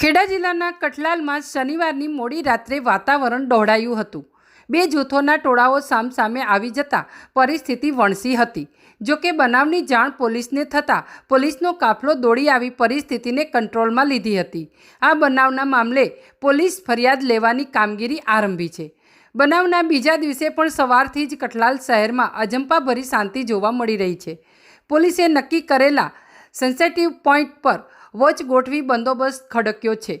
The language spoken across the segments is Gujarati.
ખેડા જિલ્લાના કઠલાલમાં શનિવારની મોડી રાત્રે વાતાવરણ દોહડાયું હતું. બે જૂથોના ટોળાઓ સામસામે આવી જતા પરિસ્થિતિ વણસી હતી. જોકે બનાવની જાણ પોલીસને થતાં પોલીસનો કાફલો દોડી આવી પરિસ્થિતિને કંટ્રોલમાં લીધી હતી. આ બનાવના મામલે પોલીસ ફરિયાદ લેવાની કામગીરી આરંભી છે. બનાવના બીજા દિવસે પણ સવારથી જ કઠલાલ શહેરમાં અજંપાભરી શાંતિ જોવા મળી રહી છે. પોલીસે નક્કી કરેલા સેન્સેટિવ પોઈન્ટ પર વોચ ગોઠવી બંદોબસ્ત ખડક્યો છે.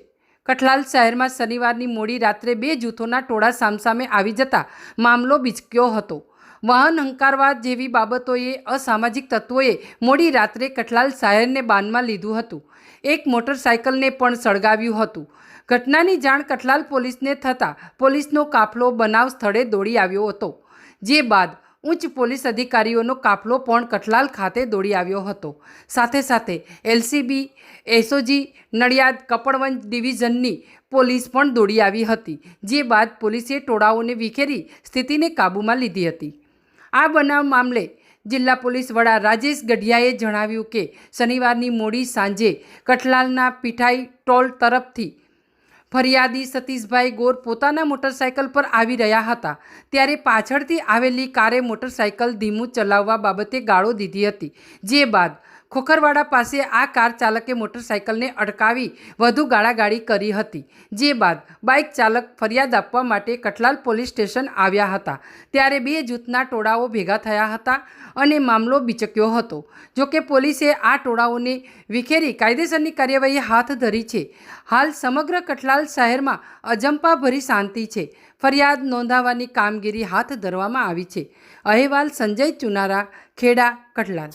કઠલાલ શહેરમાં શનિવારની મોડી રાત્રે બે જૂથોના ટોળા સામસામે આવી જતા મામલો બીચક્યો હતો. વાહન હંકારવા જેવી બાબતોએ અસામાજિક તત્વોએ મોડી રાત્રે કઠલાલ શહેરને બાનમાં લીધું હતું. એક મોટરસાયકલને પણ સળગાવ્યું હતું. ઘટનાની જાણ કઠલાલ પોલીસને થતાં પોલીસનો કાફલો બનાવ સ્થળે દોડી આવ્યો હતો. જે બાદ ઉચ્ચ પોલીસ અધિકારીઓનો કાફલો પણ કઠલાલ ખાતે દોડી આવ્યો હતો. સાથે સાથે એલસીબી, એસઓજી, નડિયાદ કપડવંજ ડિવિઝનની પોલીસ પણ દોડી આવી હતી, જે બાદ પોલીસે ટોળાઓને વિખેરી સ્થિતિને કાબૂમાં લીધી હતી. આ બનાવ મામલે જિલ્લા પોલીસ વડા રાજેશ ગઢિયાએ જણાવ્યું કે શનિવારની મોડી સાંજે કઠલાલના પીઠાઈ ટોલ તરફથી ફરિયાદી સતીશભાઈ ગોર પોતાના મોટરસાયકલ પર આવી રહ્યા હતા. ત્યારે પાછળથી આવેલી કારે મોટરસાયકલ ધીમું ચલાવવા બાબતે ગાળો દીધી હતી. જે બાદ ખોખરવાડા પાસે આ કાર ચાલકે મોટરસાયકલને અટકાવી વધુ ગાળાગાળી કરી હતી. જે બાદ બાઇક ચાલક ફરિયાદ આપવા માટે કઠલાલ પોલીસ સ્ટેશન આવ્યા હતા. ત્યારે બે જૂથના ટોળાઓ ભેગા થયા હતા અને મામલો બીચક્યો હતો. જોકે પોલીસે આ ટોળાઓને વિખેરી કાયદેસરની કાર્યવાહી હાથ ધરી છે. હાલ સમગ્ર કઠલાલ શહેરમાં અજંપાભરી શાંતિ છે. ફરિયાદ નોંધાવવાની કામગીરી હાથ ધરવામાં આવી છે. અહેવાલ સંજય ચુનારા, ખેડા, કઠલાલ.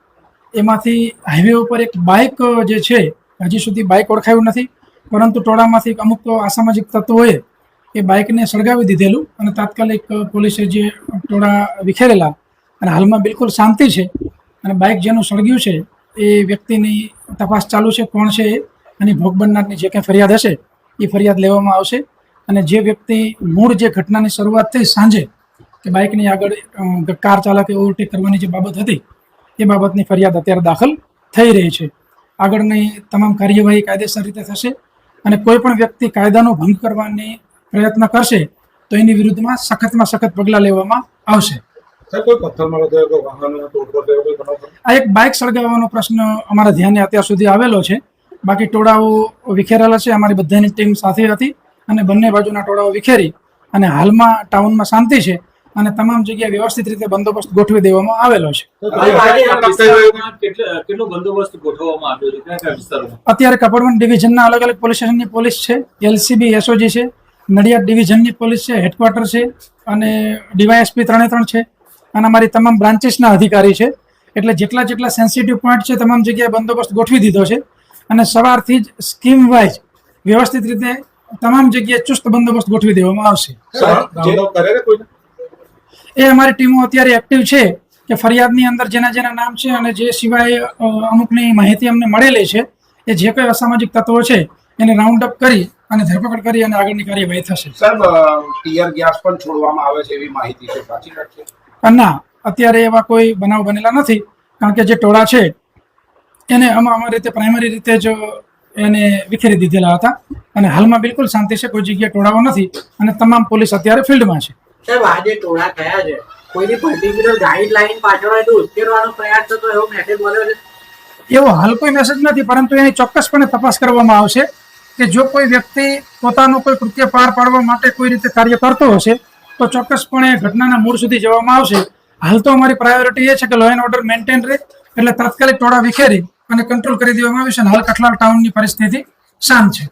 એમાંથી હાઈવે ઉપર એક બાઇક જે છે, હજી સુધી બાઇક ઓળખાયું નથી, પરંતુ ટોળામાંથી અમુક અસામાજિક તત્વોએ એ બાઇકને સળગાવી દીધેલું અને તાત્કાલિક પોલીસે જે ટોળા વિખેરેલા અને હાલમાં બિલકુલ શાંતિ છે અને બાઇક જેનું સળગ્યું છે, એ વ્યક્તિની તપાસ ચાલુ છે કોણ છે એ અને ભોગ બનનારની જે કંઈ ફરિયાદ હશે, એ ફરિયાદ લેવામાં આવશે અને જે વ્યક્તિ મૂળ જે ઘટનાની શરૂઆત થઈ સાંજે, કે બાઇકની આગળ કાર ચાલકે ઓવરટેક કરવાની જે બાબત હતી એ બાબતની ફરિયાદ અત્યારે દાખલ થઈ રહી છે. આગળની તમામ કાર્યવાહી કાયદેસર રીતે થશે અને કોઈ પણ વ્યક્તિ કાયદાનો ભંગ કરવાની પ્રયત્ન કરશે તો એની વિરુદ્ધમાં સખતમાં સખત પગલાં લેવામાં આવશે? આ એક બાઇક સળગાવવાનો પ્રશ્ન અમારા ધ્યાને અત્યાર સુધી આવેલો છે. બાકી ટોળાઓ વિખેરેલા છે અમારી બધાની ટીમ સાથે હતી અને બંને બાજુના ટોળાઓ વિખેરી અને હાલમાં ટાઉનમાં શાંતિ છે. અને તમામ જગ્યાએ વ્યવસ્થિત રીતે બંદોબસ્ત ગોઠવી દેવામાં આવેલો છે. અત્યારે કપડવન ડિવિઝનના અલગ અલગ પોલીસ સ્ટેશનની પોલીસ છે એલસીબી એસઓજી છે નડિયાદ ડિવિઝનની પોલીસ છે હેડક્વાર્ટર છે અને ડીવાયએસપી ત્રણે ત્રણ છે. અને અમારી તમામ બ્રાન્ચીસના અધિકારી છે. એટલે જેટલા જેટલા સેન્સિટિવ પોઈન્ટ છે તમામ જગ્યાએ બંદોબસ્ત ગોઠવી દીધો છે. અને સવારથી જ સ્કીમ વાઇઝ વ્યવસ્થિત રીતે તમામ જગ્યાએ ચુસ્ત બંદોબસ્ત ગોઠવી દેવામાં આવશે સાહેબ, રાઉન્ડ અપ કરે છે કોઈને? એ અમારી ટીમો અત્યારે એક્ટિવ છે કે ફરિયાદની અંદર જેના જેના નામ છે અને જે સિવાય અમુકની માહિતી અમને મળેલી છે એ જે કોઈ અસામાજિક તત્વો છે એને રાઉન્ડ અપ કરી અને ધરપકડ કરી અને આગળની કાર્યવાહી થશે. સાહેબ ટીયર ગેસ પણ છોડવામાં આવે છે એવી માહિતી છે સાચી છે? ના અત્યારે એવા કોઈ બનાવ બનેલા નથી કારણ કે જે ટોળા છે એને અમે અમારી રીતે પ્રાઇમરી રીતે જ એને વિખેરી દીધેલા હતા અને હાલમાં બિલકુલ શાંતિ છે કોઈ જગ્યાએ ટોળાઓ નથી અને તમામ પોલીસ અત્યારે ફિલ્ડમાં છે. સાહેબ આજે ટોળા થયા છે. કોઈની પર્ટિક્યુલર ગાઈડલાઈન પાછળ હોય તો ઉશ્કેરવાનો પ્રયાસ થતો એવો મેસેજ મળ્યો છે? એવો હાલ કોઈ મેસેજ નથી પરંતુ એની ચોક્કસપણે તપાસ કરવામાં આવશે કે જો કોઈ વ્યક્તિ પોતાનું કોઈ કૃત્ય પાર પાડવા માટે કોઈ રીતે કાર્ય કરતો હશે તો ચોક્કસપણે ઘટનાના મૂળ સુધી જવામાં આવશે. હાલ તો અમારી પ્રાયોરિટી એ છે કે લો એન્ડ ઓર્ડર મેન્ટેન રહે એટલે તાત્કાલિક ટોળા વિખેરી અને કંટ્રોલ કરી દેવામાં આવ્યું છે અને હાલ કઠલાલ ટાઉનની પરિસ્થિતિ શાંત છે.